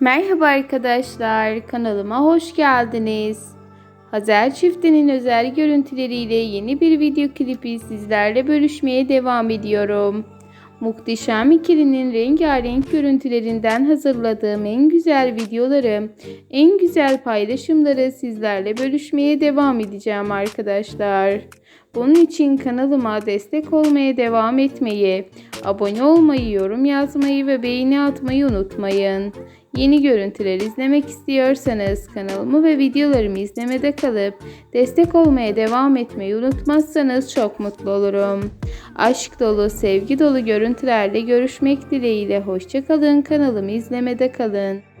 Merhaba arkadaşlar, kanalıma hoş geldiniz. Hazel çiftinin özel görüntüleriyle yeni bir video klipi sizlerle bölüşmeye devam ediyorum. Muhteşem ikilinin rengarenk görüntülerinden hazırladığım en güzel videoları, en güzel paylaşımları sizlerle bölüşmeye devam edeceğim arkadaşlar. Bunun için kanalıma destek olmaya devam etmeyi, abone olmayı, yorum yazmayı ve beğeni atmayı unutmayın. Yeni görüntüler izlemek istiyorsanız kanalımı ve videolarımı izlemede kalıp destek olmaya devam etmeyi unutmazsanız çok mutlu olurum. Aşk dolu, sevgi dolu görüntülerle görüşmek dileğiyle hoşçakalın kanalımı izlemede kalın.